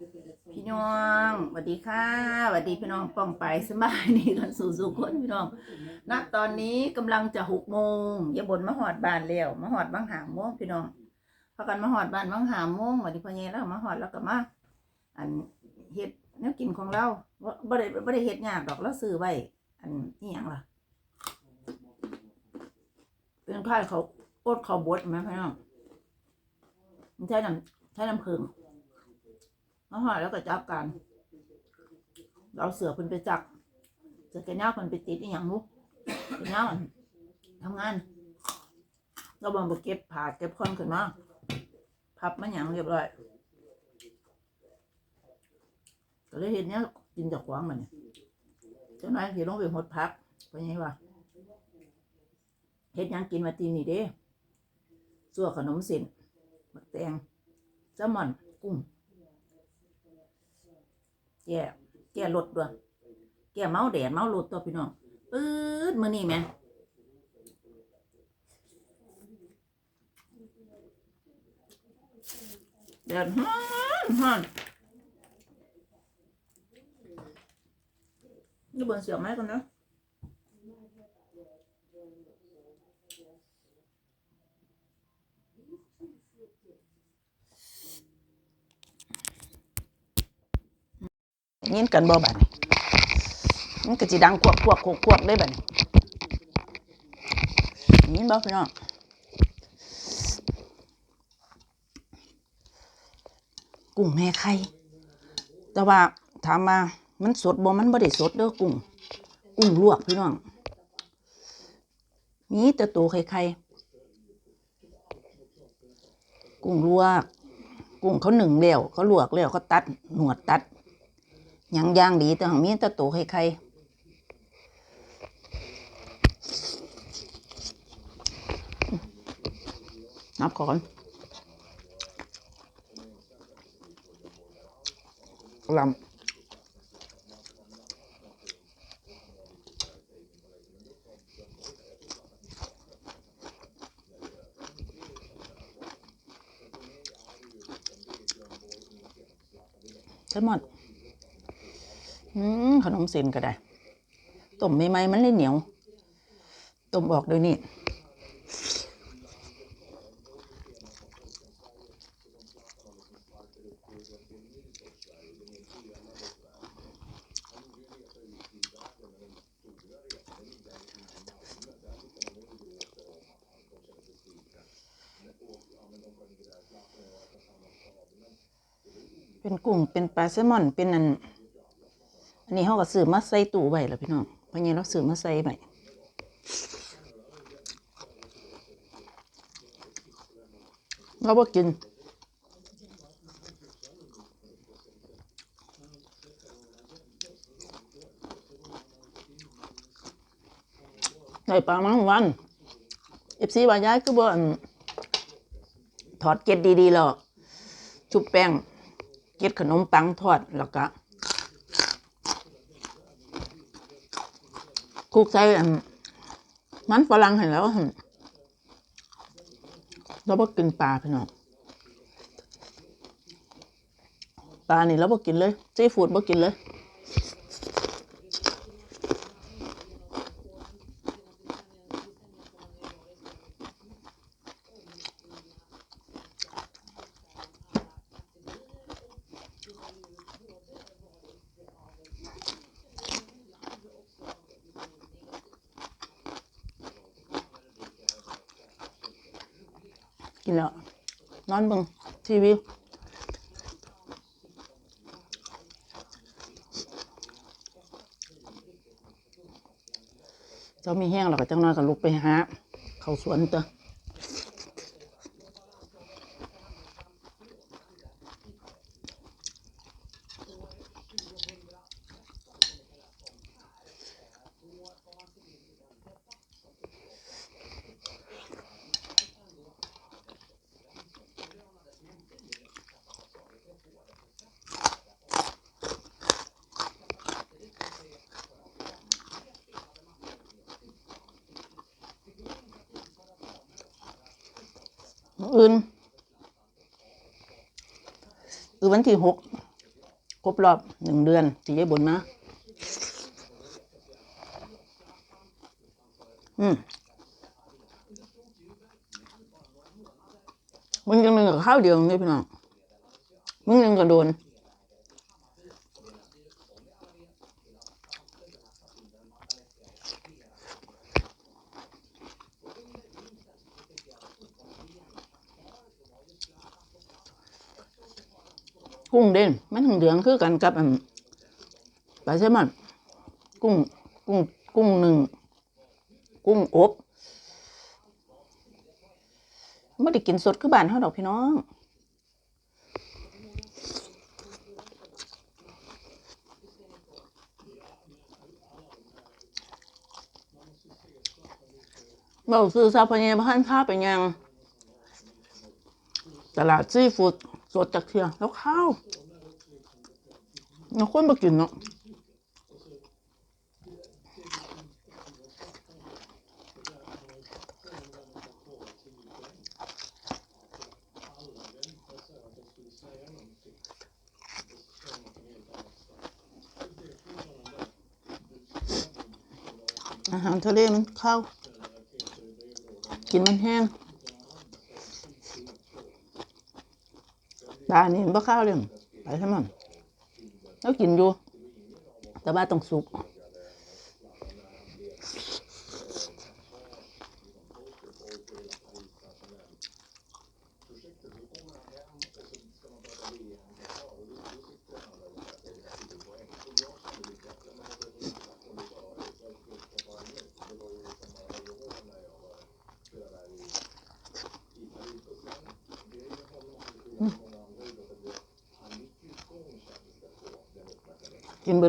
พี่น้องสวัสดีค่ะสวัสดีพี่น้องป้องไปสบายดีกันสู่สู่คนพี่น้องณตอนนี้กำลังจะหกโมงอย่าบ่นมาหอดบานแล้วมาหอดบางหาโมงพี่น้องพากันมาหอดบานบางหาโมงวันนี้พ่อใหญ่แล้วมาหอดแล้วก็มาอันเฮ็ดแนวกินของเราบ่บ่ได้บ่ได้เฮ็ดยากดอกเราซื้อไว้อันนี้ยังล่ะเป็นค่ายเขาโอดเขาบดไหมพี่น้องใช้น้ำใช้น้ำผึ้ง มาหอยแล้วก็จับกันเราเสือเพิ่นไปจับเสือแกเน่าเพิ่นไปติดอีหยังมุกแกเน่าทำงานเราบองไปเก็บผ่าเก็บคนขึ้นมาพับมันหยังเรียบร้อยก็เลยเห็นเนี้ยกินจากขวางมันเนี่ยเจ้านายสิลงไปหดพักไปไงวะเฮ็ดยังกินมาตีนี่เด้สั่วขนมเส้นบักแตงแซลมอนกุ้ง แก่แก่รถด้วยแก่เมาแดดเมารถตัวพี่น้องปื๊ดมือนี่แม่แดดฮ้อนฮ้อนนี่เบิ่งเสียงไหมกันนะ ยินกันบ่บัดนี้มันก็สิดังควบควบควบควบได้บัดนี้ยินบ่พี่น้องกุ้งแม่ไข่แต่ว่าถามมามันสดบ่มันบ่ได้สดเด้อกุ้งกุ้งลวกพี่น้องมีแต่ตัวไข่ไข่กุ้งลวก กุ้งเขาหนึ่งแล้วเขาลวกแล้วเขาตัดหนวดตัด หยังย่างดีแต่ของมีแต่ตัวไข่ๆนับก่อนลำใช่หมดอืม ขนมเส้นก็ได้ต้มใหม่ๆมันเลยเหนียวต้มออกโดยนี่เป็นกุ้งเป็นปลาแซลมอนเป็นอัน อันนี้เขาก็ซื้อมาใส่ตู้ไว้แล้วพี่น้องเพราะงี้เราซื้อมาใส่ไว้เราบ่กินได้ปลามังวันเอฟซีว่าย้ายคือบ่นถอดเก็ดดีๆหรอกชุบแป้งเก็ดขนมปังทอดแล้วก็ คลุกใส่มันฝรั่งเห็นแล้วเราบ่กินปลาพี่น้องปลานี่เราบ่กินเลยซีฟู้ดบ่กินเลย กินแล้ว นอนเบิ่งทีวีเจ้ามีแห้งแล้วก็จังน้อยก็ลุกไปหาเขาสวนตัว อื่นอือวันที่หกครบรอบหนึ่งเดือนที่ยายบนนะอืมมึงยังหนึ่งกับข้าวเดียวนี่พี่น้องมึงยังก็โดน กุ้งเด่นมันถึงเหลืองคือกันกับอันปลาแซลมอนกุ้งกุ้งกุ้งหนึ่งกุ้งอบไม่ได้กินสดคือบ้านเฮาดอกพี่น้องเราซื้อซาพเนียพันข้าไปยัง ตลาดซีฟู้ด สดจากเทียแล้วข้าวเราคนมากินเนาะอาหารทะเลมันเข้าวกินมันแห้ง ปลานี่บ่ข้าวเลยไปใช่ไหมแล้วกินอยู่ แต่ว่าต้องสุก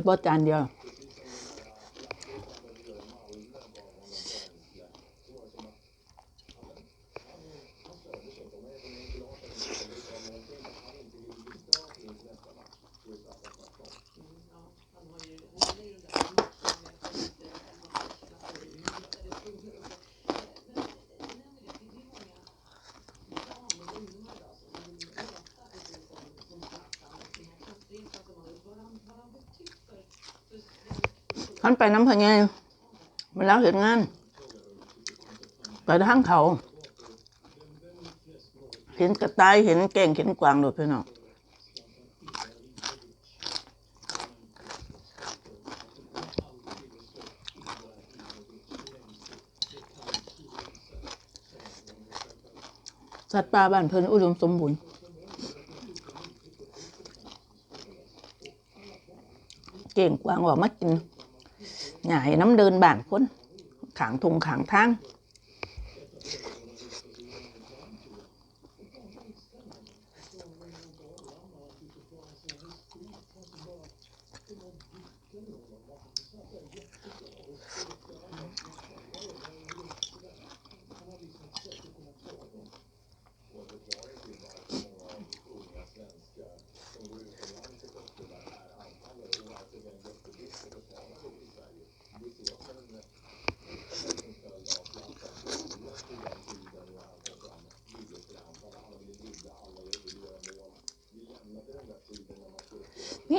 ดบ่จานเดียว ขั น้ำพะเยงเวลาเห็นงานไปทางเขา เห็นกระต่ายเห็นแก่งเห็นกวางโดดพี่น้องสัตว์ป่าบ้านเพิ่นอุดมสมบูรณ์เก่งกวางออกมากิน หญ่น้ำเดินบ้านคนขางทงขางทาง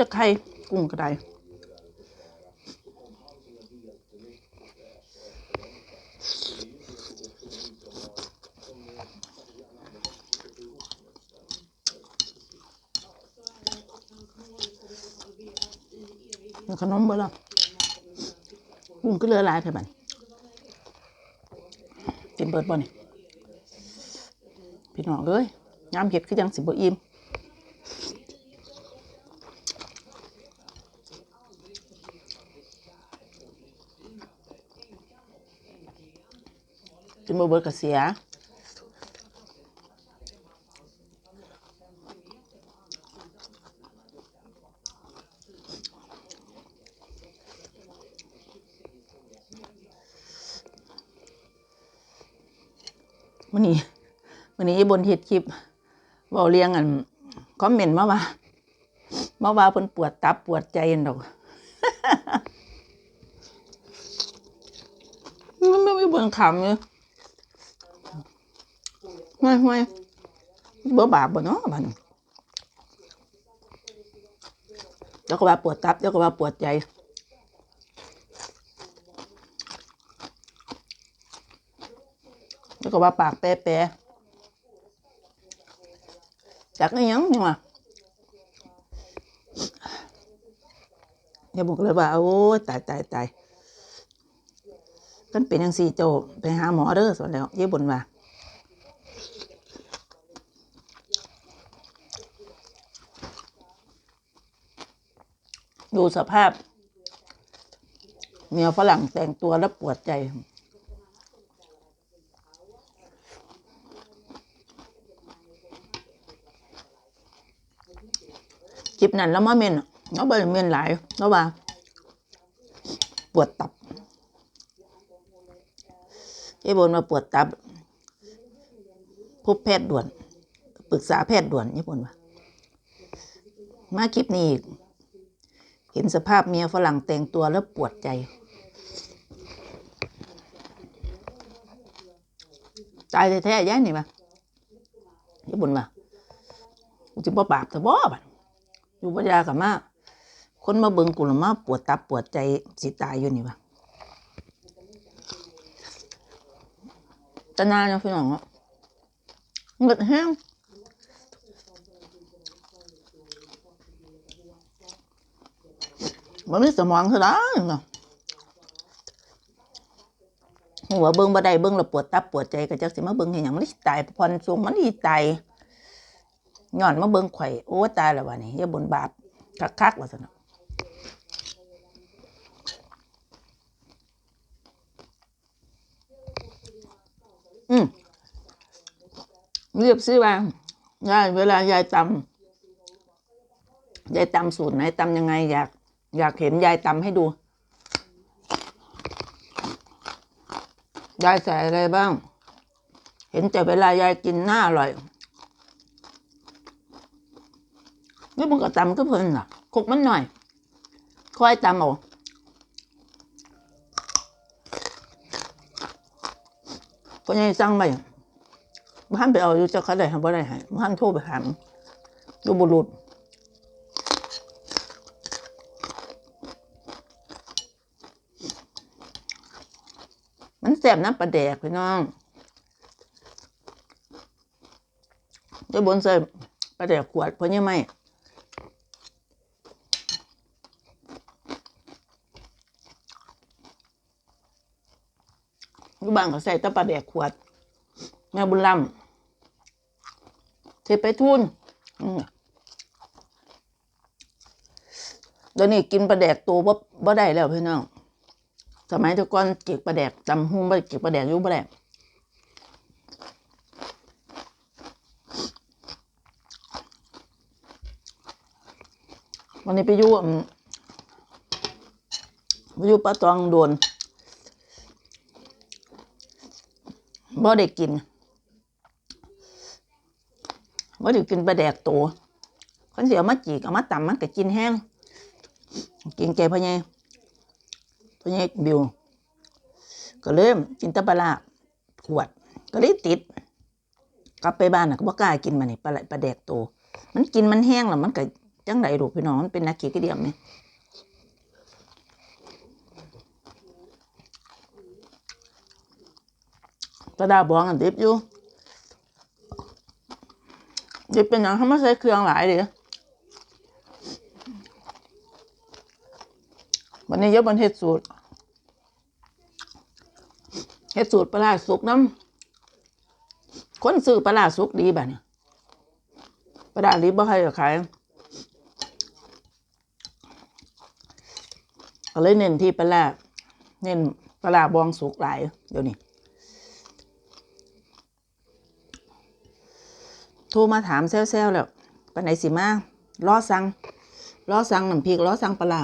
ตะไคร่กุ้งกระไดขนมเบ่ล่ะกุ้งก็เลือหลายเท่าบันกินเบิดบ่นี่พี่น้องเอ้ยยามเห็ดคือยังสิบ่อิ่ม นบ่เบิดก็เสียมื่อนี้มื่อนี้บนเฮ็ดคลิปเว้าเรียงอันคอมเมนต์มาว่ามาว่าเพิ่นปวดตับปวดใจนั่นดอกมันไม่เบิ่งขำเลย ห่วยห่วยเบ่บาปบ่เนาะบัดนี้เดี๋ยวก็ว่าปวดตับเดี๋ยวก็ว่าปวดใจแล้วก็ว่าปากแปรๆจากนั้ยังยังวะอย่าบอกเลยว่า โอ้ตายตายตายกันเป็นยังสี่โจไปหาหมอเด้อส่วนแล้วเย่บนว่า ดูสภาพเมียฝรั่งแต่งตัวแล้วปวดใจ คลิปนั้นแล้วมาเมนอะแล้วไปเมนหลายแล้วว่า ปวดตับไอ้บนมาปวดตับ พบแพทย์ด่วน ปรึกษาแพทย์ด่วนญี่ปุ่นว่ามาคลิปนี้อีก เห็นสภาพเมียฝรั่งแต่งตัวแล้วปวดใจ ตายแท้ๆย้ายนี่มาญี่ปุ่นว่ากูจะบ่ปากแต่บ่บัดอยู่ปัญญากับมา คนมาเบิ่งกูละมาปวดตับปวดใจสิตายอยู่นี่วะตนานเนาะพี่น้องเนาะเงิดแห้ง มันมีสมองเท่านั้นเนาะหัวเบิ่งบ่ได้เบิ่งล้วปวดตับปวดใจก็จักสิมาเบิ่งเห็นหยังมันสิตายพรสูงมันสิตายย้อนมาเบิ่งไข่โอ้ตายแล้ววะนี่อย่าบนบาปคักๆว่าซั่นะอืมเรียบซื้อว่ายายเวลายายตำยายตำสูตรไหนตำยังไงอยาก อยากเห็นยายตำให้ดู ยายใส่อะไรบ้าง เห็นแต่เวลายายกินหน้าอร่อยนี่มันก็ตำก็เพลินน่ะคุกมันหน่อย ค่อยตำเอาก็ยังสั่งไปบ้านไปเอาอยู่จะเขาได้ทำบ่ได้ให้บ้านโทรไปถามดูบุรุษมันแสบน้ำปลาแดกพี่น้องดี๋ยบนใส่ปลาแดกขวดเพราะยังไม่อยู่บ้านก็ใส่ตะปลาแดกขวดแม่บุญลำเทไปทุนอืมเดี๋ยวนี้กินปลาแดกตัวบ่บ่ได้แล้วพี่น้อง สมัยตะก่อนเก็บปลาแดกตำหุ้มบ่ได้เก็บปลาแดกอยู่บ่ได้วันนี้ไปอยู่ไปอยู่ปลาตองโดนบ่ได้กินบ่ได้กินปลาแดกตัวคนเสียวมาจีกเอามาตำมันก็กินแห้งกินแกพ่อใหญ่ พ่อใหญ่บิว ก็เริ่มกินตะปลาขวด ก็เลยติด กลับไปบ้านน่ะก็บ่กล้ากินมันนี่ปลาไหลปลาแดกโต มันกินมันแห้งแล้วมันก็จังไดลูกพี่น้องมันเป็นนักขี้กระเดียมนี่กระดาบองอันดิบอยู่ดิบเป็นอย่างเขาไม่ใส่เครื่องหลายเลยวันนี้ยกบนเฮ็ดสูตร เฮ็ดสูตรปลาสุกน้ำคนซื้อปลาสุกดีแบบนี้ปลาร้าดิบบ่ใครจะขายก็เลยเน้นที่ปลาเน้นปลาร้าบองสุกหลายเดี๋ยวนี้โทรมาถามแซวๆแล้วไปไหนสิมาล้อสั่งล้อสั่งน้ำพริกล้อสั่งปลา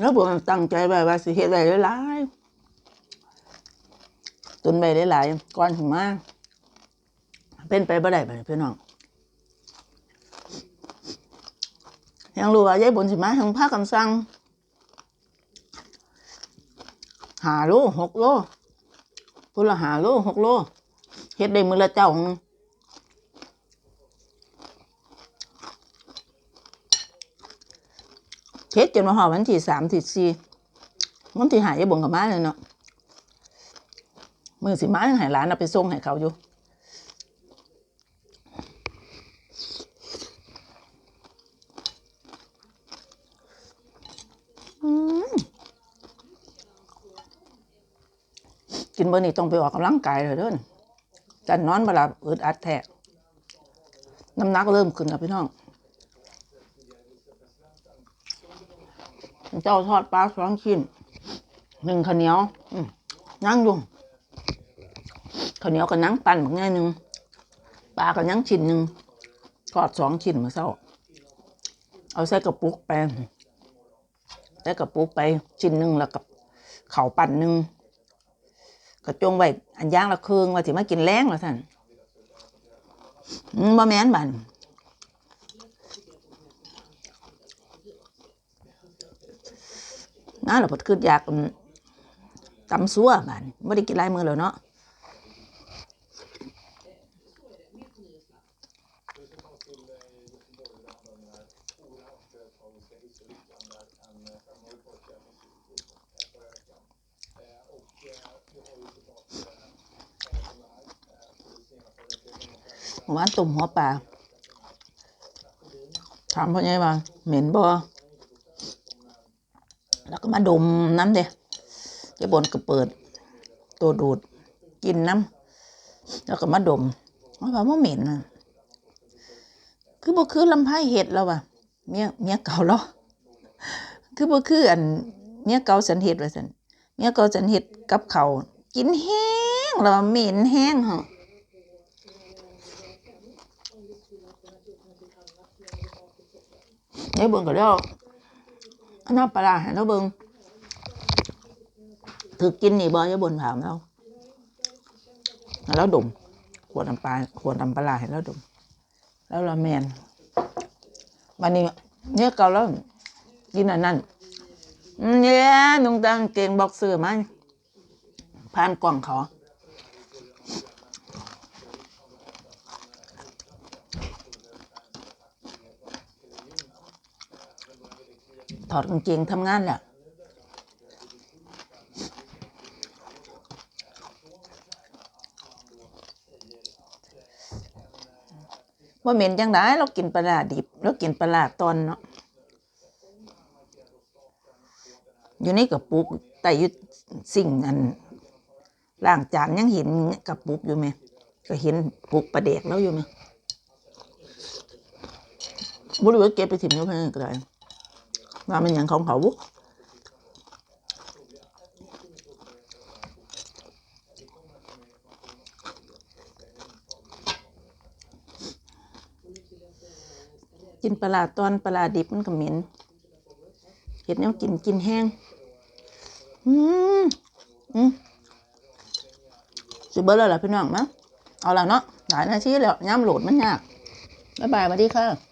แล้วผมตั้งใจไว้ว่าสิเฮ็ดได้หลายๆตุนไปได้หลายๆก่อนถึงมาเป็นไปบ่ได้ไปพี่น้องยังรู้ว่ายายบุญสิมาทางภาคกันสั่งหาโลหกโลพุ่นละหาโลหกโลเฮ็ดได้มือละเจ้าหนึ่ง เฮ็ดจนมาหอวันที่สามที่สี่วันที่หายายบุญกับมาเลยเนาะมือสิมายังใหายหลานเอาไปส่งให้เขาอยู่กินเบอร์นี่ต้องไปออกกำลังกายเลยเด้อนจันนอนเวลาอึดอัดแทะน้ำหนักเริ่มขึ้นแล้วพี่น้อง เจ้าทอดปลาสองชิ้นหนึ่งข้าวเหนียวนั่งอยู่ข้าวเหนียวกับนั่งปั่นแบบง่ายหนึ่งปลากับนั่งชิ้นหนึ่งทอดสองชิ้นมาเศร้า เอาใส่กระปุกไปใส่กระปุกไปชิ้นหนึ่งแล้วกับเข่าปั่นหนึ่งก็จงไว้อันย่างละครืองว่าสิมากินแรงละท่านมบ่แม่นบัน น่าเราพดขึ้นอยากตำซัวบันไม่ได้กินลายมือแล้วเนาะหวานตุ่มหัวปลาถามพ่อใหญ่ว่าเหม็นบ่ มาดมน้ำเด้เจ้าบนก็เปิด ตัวดูดกินน้ำแล้วก็มาดมว่าว่าบ่เหม็นนะคือบ่คือลำไผ่เห็ดแล้วว่ะเมียเมียเก่าเราคือบ่คืออันเมียเก่าสันเห็ดว่าซั่นเมียเก่าสันเห็ดกับเขากินแห้งแล้วว่าเหม็นแห้งเหรอ nếu bưng cái đó nó bà là nó bưng thực kinh thì bơ với bưng phạm đâu nó đụng ขวดน้ำปลาขวดน้ำปลาร้าให้เราดม แล้วเราแมนวันนี้เนี่ยเกาแล้วกินอันนั้นเนี่ยนุ่งตังเก่งบอกเซอมันผ่านกล่องเขา ถอดกางเกงทำงานแหละว่าเหม็นจังได้เรากินปลาดิบเรากินปลาตอนเนาะอยู่ในกระปุกแต่อยุสิ่งอันล่างจานยังเห็นกระปุกอยู่ไหมก็เห็นปุกปลาเด็กแล้วอยู่ไหมบุรุษเก็บไปถิ่มยู่เพื่อนก็ได้ ว่ามันอย่างของเขาบุกินปลาตอนปลาดิบมันก็เหม็นเห็ดแนวกินกินแห้ง อืมอืมสิเบิร์แล้วล่ะพี่น้องมั้งเอาละเนาะหลายนาทีแล้วย้ำโหลดมันยากบ๊ายบายสวัสดีค่ะ